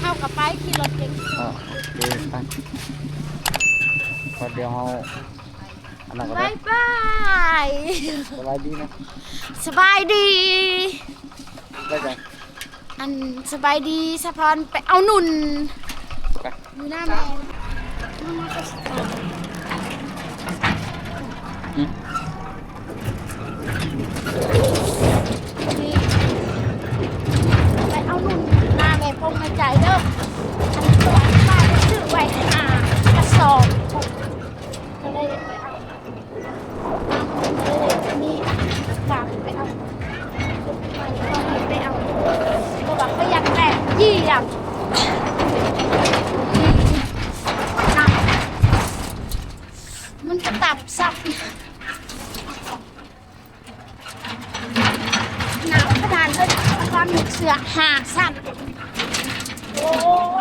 เข้ากับไปขี่รถเก๋งอ๋อโอเคไปพอเดี๋ยวเราอันนั้นก็บาได้ยบายสบายดีนะสบายดี ได้จ้ะอันสบายดีสะพอนไปเอาหนุนไปอยู่หน้าแม่มามาก็สตออืม มับซับหนาวขนาดเลยความหนุกเสือหาสั้นโอ้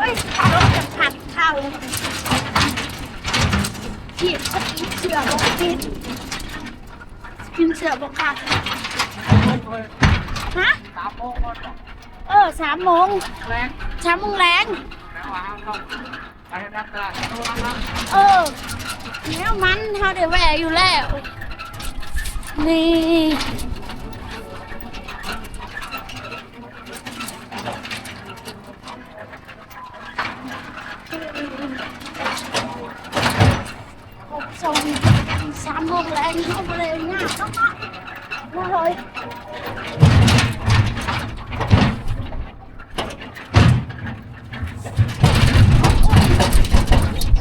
ยเขาจะผัดเข้าขีดสกินเสือบอกกินกินเสือบอกขาดฮะเออสามโมงสามโมงแรงเออ แล้วมันเขาเดี๋ยวแหวอยู่แล้ว นี่หกสองสามโมงแรงเข้าไปเลยง่ายมาเลย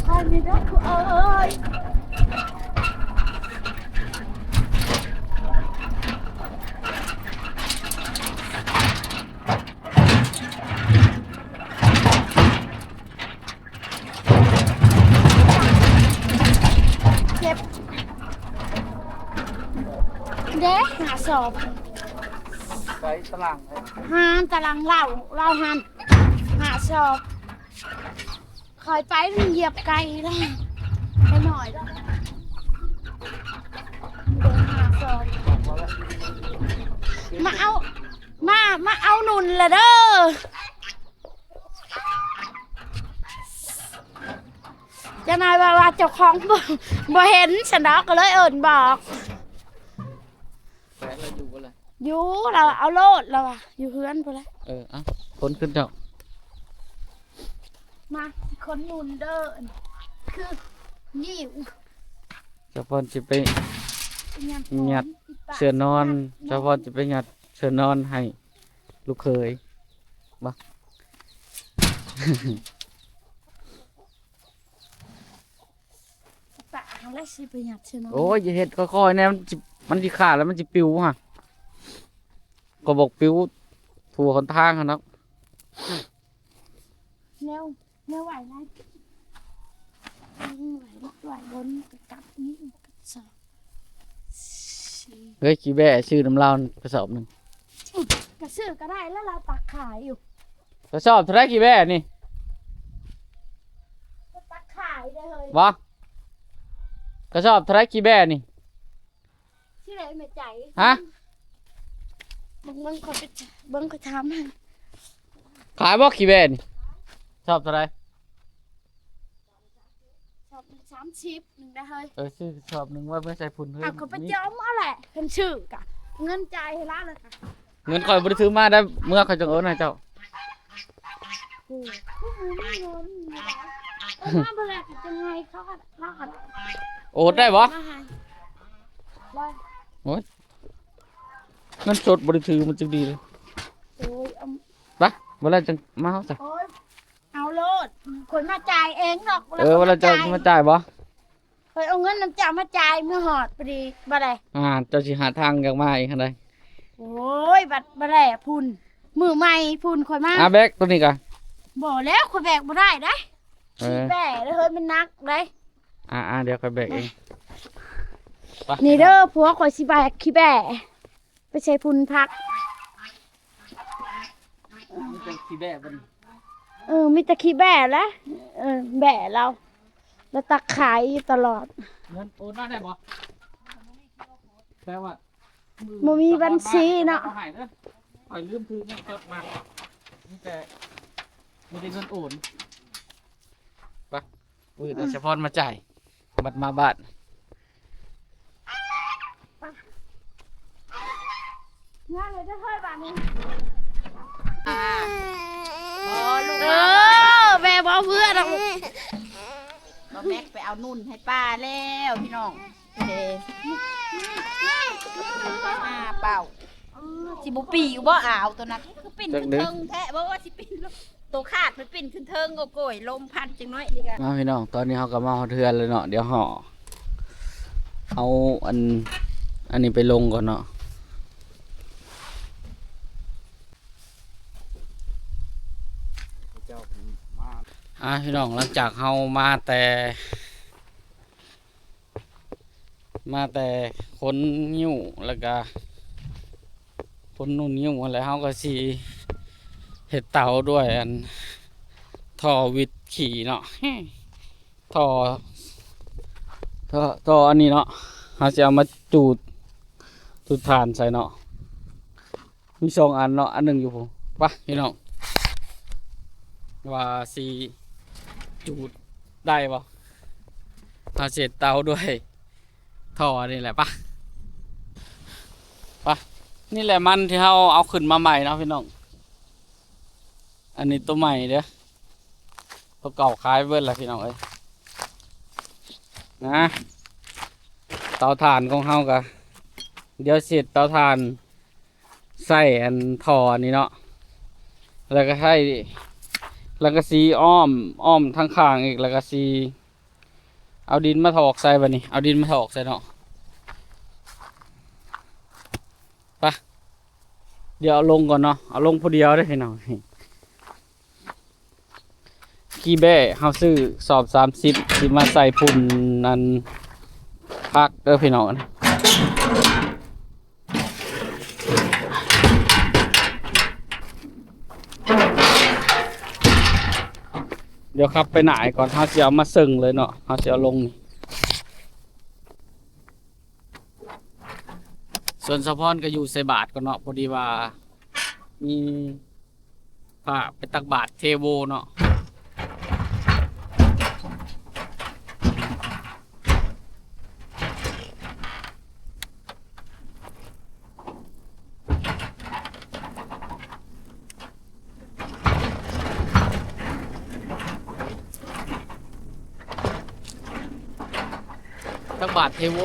ใครมีรักเอ้ย เจ็บเด้หาส อบไปตารางเลยหานตารางเล่าเล่าหันหาสอบคอยไปมันเหยียบไกลแล้วไปหน่อยแล้วเดินหาสอบมาเอามามาเอาหนุนละเด้อเจะนายว่าว่าเจ้าของบ่บ่เห็นฉันดอกก็เลยเอิญบอกแฟน เราอยู่กันเลยอยู่เราเอาโลดเราอะอยู่เพื่อนไปเลยเอออะคนขึ้นเถอะมาคนหนุนเดินคือนี่เจ้าพรจะไปยันหยัด เสือนอน เจ้าพรจะไปหยัดเสือนอนให้ ลูกเคยบ่ปะอะไรสิไปหยัดเสือนอนโอ้ยอย่าเห็ดค่อยๆเนี่ยมันจิ มันจิขาดแล้วมันจิปิวฮะก็บอกปิวทั่วคนทางครับเนาะเร็วเร็วไหวไรไหวรถไหวบนกลับนี่สอบสี่เฮ้ยขี้แบ่ชื่อน้ำลาวกระสอบหนึ่งกระซื้อก็ได้แล้วเราตักขายอยู่กระสอบเท่าไรขี้แบ่นี่ก็ตักขายได้เลยบ่กระสอบเท่าไรขี้แบ่นี่ ที่ไหนไม่ใจฮะเบิ้งเบิ้งเขาไปเบิ้งเขาทำให้ขายบ่ขี้แบ่นี่ชอบเท่าไรชอบสามชิปหนึ่งได้เฮ้ยเออชื่อชอบหนึ่งว่าไม่ใช่พุ่นเฮ้ยเอาเขาไปจอมเอาแหละเพิ่นชื่อกะเงินจ่ายให้ร้านเลยค่ะเงินคอยบริซื้อมาได้เมื่อคอยจังโอนให้เจ้าโอ้โหไม่เงินนะเออมาเบลกจะไงเขาก็เขาก็โอนได้บ่มาให้ว่าเงินสดบริซื้อมันจึงดีเลยโอ้ยเอาปะเวลาจังมาเอาจ้ะโอ้ยเอาโลดคนมาจ่ายเองหรอกเออเวลาจะมาจ่ายบ่เคยเอาเงินน้ำจ่ามาจ่ายเมื่อหอดพอดีบ่ได้อ่าเจ้าสิหาทางอยากมาอีกคันใดโอ้ยบัดบ่ได้พุ่นมือใหม่พุ่นคอยมาอ่าแบกตัวนี้กะบ่แล้วคอยแบกบ่ได้ได้เอขี้อแบกแล้วเฮ้ยมันนักได้อ่าอ่าเดี๋ยวคอยแบกเองไป นี่เด้อผัวคอยสิแบกขี้แบกไปใช้พุ่นพักนี่เป็นขี้แบกบ่นี่เออมีแต่ขี้แบะแล้วเออแบะเราแล้วตักขายอยู่ตลอดเงินโอนมาได้บ่แปลว่าบ่มีบัญชีเนาะอให้เด้อคอยลืมถือเงินสดมามีแต่ไม่ได้เงินโอนไปปืนเอาเฉพาะมาจ่ายบัตรมาบ้าน งานเลยจะเฮ้ยบ้านนี้อ่าอ๋อลูกเอมาอแม่บอกเพื่อนอะบ่แม็กไปเอานุ่นให้ป้าแล้วพี่น้องเด้อ่าเป่าเออสิบ่ปีกบ่อ่าวตัวนั้นคือปิ่นขึ้นเทิงแท้บ่ว่าสิปิ่นลงตัวขาดมันปิ่นขึ้นเทิงก็โกยลมพัดจังน้อยนี่ก็มาพี่น้องตอนนี้เขาก็มาหอเทือนเลยเนาะเดี๋ยวห่อเอาอันอันนี้ไปลงก่อนเนาะ อะพี่น้องหลังจากเฮามาแต่ มาแต่คนนิ้วแล้วก็คนนุ่นนิ้วอะไรเฮาก็สีเห็ดเต่าด้วยอันท่อวิดขี่เนาะท่อท่อท่ออันนี้เนาะเราจะเอามาจูดจูดฐานใส่เนาะมีสองอันเนาะอันหนึ่งอยู่ผมปะพี่น้องว่าสี จูดได้ปะเอาเศษเตาด้วยท่อนี่แหละปะปะนี่แหละมันที่เราเอาขึ้นมาใหม่นะพี่น้อง อันนี้ตัวใหม่เด้อตัวเก่าขายเบิดแล้วพี่น้องเอ้ยนะเตาถ่านของเฮากะเดี๋ยวเสร็จเตาถ่านใส่อันท่อนี้เนาะแล้วก็ให้ แล้วก็ซีอ้อมอ้อมทั้งข้างอีกแล้วก็ซีเอาดินมาถอกใส่บัดนี้ เอาดินมาถอกใส่เนาะไปเดี๋ยวเอาลงก่อนเนาะเอาลงพอเดียวได้พี่น้องขี้แบ้เฮาซื้อสอบสามสิบสิมาใส่พุ่นนั้นพักเด้อพี่น้องนะ เดี๋ยวครับไปไหนก่อนเขาสิเอามาซึ่งเลยเนาะเขาสิเอาลง ส่วนสะพอนก็อยู่ใส่บาทก่อนเนาะพอดีว่า มีผ้าไปตักบาทเทโวเนาะ ตักบาทเทโว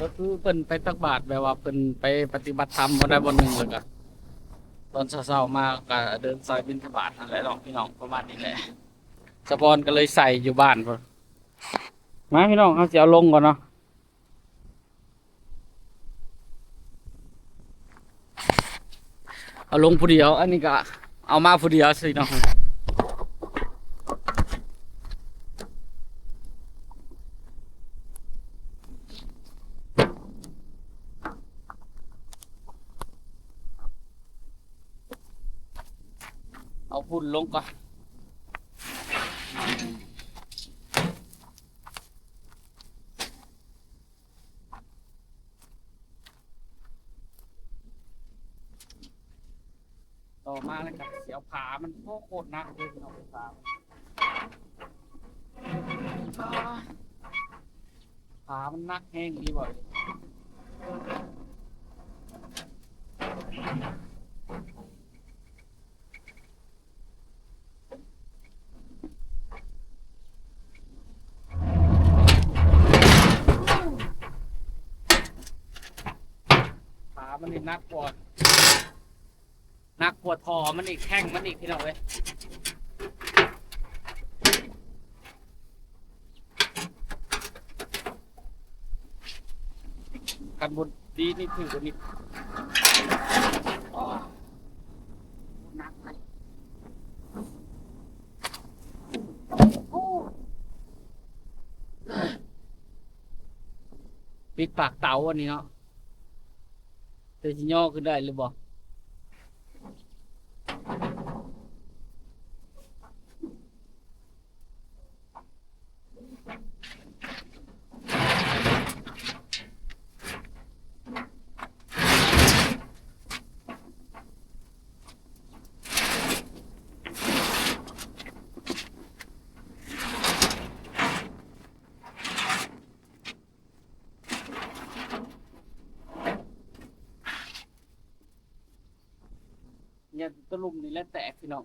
ก็คือเพิ่นไปตักบาทแบบว่าเพิ่นไปปฏิบัติธรรมบ่ได้บ่หนึ่งแล้วก็ตอนเช้าๆมาก็เดินสายบิณฑบาตนั่นแหละเนาะพี่น้องประมาณนี้แหละสปอนก็เลยใส่อยู่บ้านพุ่นมาพี่น้องเอาสิเอาลงก่อนเนาะเอาลงผู้เดียว อันนี้ก็เอามาผู้เดียวสิเนาะ เอาพุ่นลงก่อนต่อมาแล้วกับเสียวผามันโคตรหนักเลยพี่น้องผาผามันนักแห้งดีบ่อย มันนี่หนักกว่าหนักกว่าทอมันอีกแข้งมันอีกพี่น้องเว้ยกันบนดีนี่ถือว่านี่โอ้หนักเลยโอ้ปิดปากเตาอันนี้เนาะ จะย่อขึ้นได้หรือบ่ ตะ ลุมนี่และแตกพี่น้อง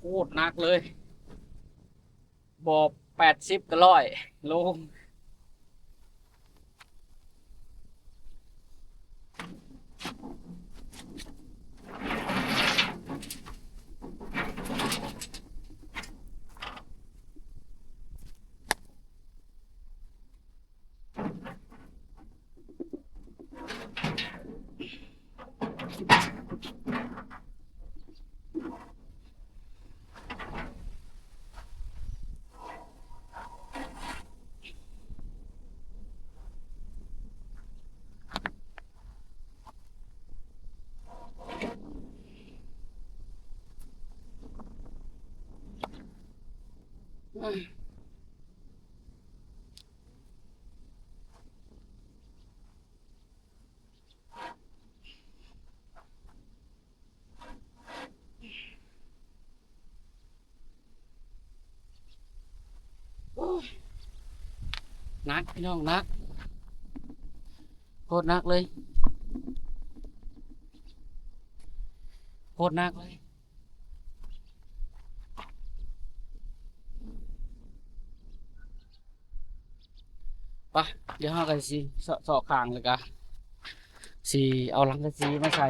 โคตรนักเลย บอบแปดสิบก็ร้อยโล หนักพี่น้องหนักโคตรหนักเลยโคตรหนักเลย ปะเดี๋ยวห้ากันสิสาะเสาะคางเลยกะสีเอาลังกะสีมาใส่